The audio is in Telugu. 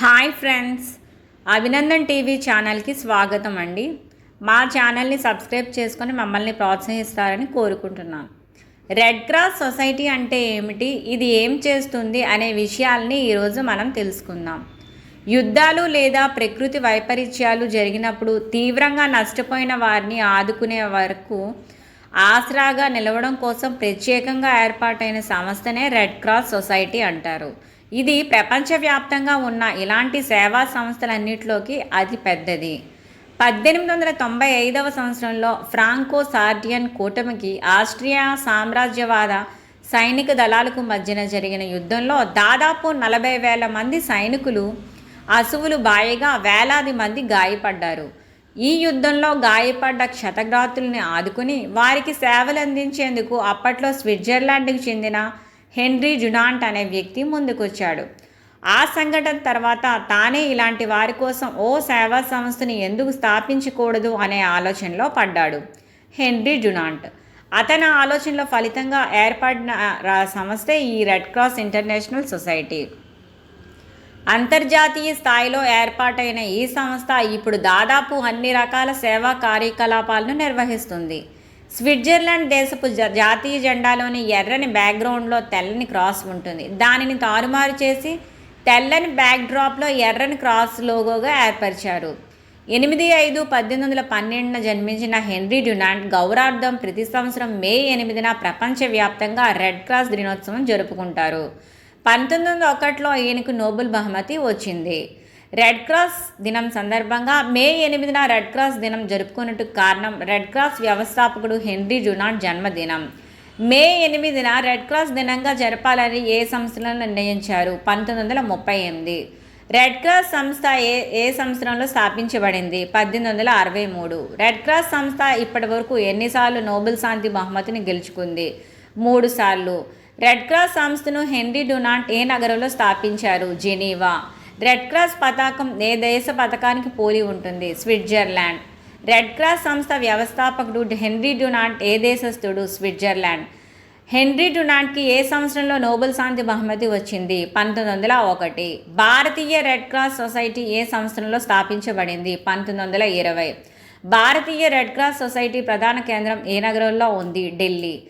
హాయ్ ఫ్రెండ్స్ అభినందన్ టీవీ ఛానల్కి స్వాగతం అండి. మా ఛానల్ని సబ్స్క్రైబ్ చేసుకొని మమ్మల్ని ప్రోత్సహిస్తారని కోరుకుంటున్నాను రెడ్ క్రాస్ సొసైటీ అంటే ఏమిటి ఇది ఏం చేస్తుంది అనే విషయాల్ని ఈరోజు మనం తెలుసుకుందాం. యుద్ధాలు లేదా ప్రకృతి వైపరీత్యాలు జరిగినప్పుడు తీవ్రంగా నష్టపోయిన వారిని ఆదుకునే వరకు ఆసరాగా నిలవడం కోసం ప్రత్యేకంగా ఏర్పాటైన సంస్థనే రెడ్ క్రాస్ సొసైటీ అంటారు. ఇది ప్రపంచవ్యాప్తంగా ఉన్న ఇలాంటి సేవా సంస్థలన్నిటిలోకి అతి పెద్దది. పద్దెనిమిది వందల తొంభై ఐదవ సంవత్సరంలో ఫ్రాంకో సార్డియన్ కూటమికి ఆస్ట్రియా సామ్రాజ్యవాద సైనిక దళాలకు మధ్యన జరిగిన యుద్ధంలో దాదాపు నలభై వేల మంది సైనికులు అసువులు బాయిగా వేలాది మంది గాయపడ్డారు. ఈ యుద్ధంలో గాయపడ్డ క్షతగ్రాతుల్ని ఆదుకుని వారికి సేవలు అందించేందుకు అప్పట్లో స్విట్జర్లాండ్కి చెందిన హెన్రీ జునాంట్ అనే వ్యక్తి ముందుకొచ్చాడు. ఆ సంఘటన తర్వాత తానే ఇలాంటి వారి కోసం ఓ సేవా సంస్థని ఎందుకు స్థాపించకూడదు అనే ఆలోచనలో పడ్డాడు హెన్రీ జునాంట్ అతని ఆలోచనల ఫలితంగా ఏర్పడిన సంస్థే ఈ రెడ్ క్రాస్ ఇంటర్నేషనల్ సొసైటీ. అంతర్జాతీయ స్థాయిలో ఏర్పాటైన ఈ సంస్థ ఇప్పుడు దాదాపు అన్ని రకాల సేవా కార్యకలాపాలను నిర్వహిస్తుంది. స్విట్జర్లాండ్ దేశపు జ- జాతీయ జెండాలోని ఎర్రని బ్యాక్గ్రౌండ్లో తెల్లని క్రాస్ ఉంటుంది. దానిని తారుమారు చేసి తెల్లని బ్యాక్డ్రాప్లో ఎర్రని క్రాస్ లోగోగా ఏర్పరిచారు. ఎనిమిది ఐదు పద్దెనిమిది వందల పన్నెండున జన్మించిన హెన్రీ డ్యునాంట్ గౌరవార్థం ప్రతి సంవత్సరం మే ఎనిమిదిన ప్రపంచవ్యాప్తంగా రెడ్ క్రాస్ దినోత్సవం జరుపుకుంటారు. పంతొమ్మిది వందల ఒకటిలో ఈయనకు నోబెల్ బహుమతి వచ్చింది. రెడ్ క్రాస్ దినం సందర్భంగా మే ఎనిమిదిన రెడ్ క్రాస్ దినం జరుపుకున్నట్టు కారణం రెడ్ క్రాస్ వ్యవస్థాపకుడు హెన్రీ జునాట్ జన్మదినం. మే ఎనిమిదిన రెడ్ క్రాస్ దినంగా జరపాలని ఏ సంస్థలో నిర్ణయించారు? పంతొమ్మిది వందల ముప్పై ఎనిమిది. రెడ్ క్రాస్ సంస్థ ఏ ఏ సంవత్సరంలో స్థాపించబడింది? పద్దెనిమిది వందల అరవై మూడు. రెడ్ క్రాస్ సంస్థ ఇప్పటి వరకు ఎన్నిసార్లు నోబెల్ శాంతి బహుమతిని గెలుచుకుంది? మూడు సార్లు. రెడ్ క్రాస్ సంస్థను హెన్రీ డొనాల్డ్ ఏ నగరంలో స్థాపించారు? జెనీవా. రెడ్ క్రాస్ పతాకం ఏ దేశ పథకానికి పోలి ఉంటుంది స్విట్జర్లాండ్. రెడ్ క్రాస్ సంస్థ వ్యవస్థాపకుడు హెన్రీ డొనాల్డ్ ఏ దేశస్థుడు స్విట్జర్లాండ్. హెన్రీ డునాంట్కి ఏ సంవత్సరంలో నోబెల్ శాంతి బహుమతి వచ్చింది? పంతొమ్మిది వందల ఒకటి. భారతీయ రెడ్ క్రాస్ సొసైటీ ఏ సంవత్సరంలో స్థాపించబడింది? పంతొమ్మిది వందల ఇరవై. భారతీయ రెడ్ క్రాస్ సొసైటీ ప్రధాన కేంద్రం ఏ నగరంలో ఉంది? ఢిల్లీ.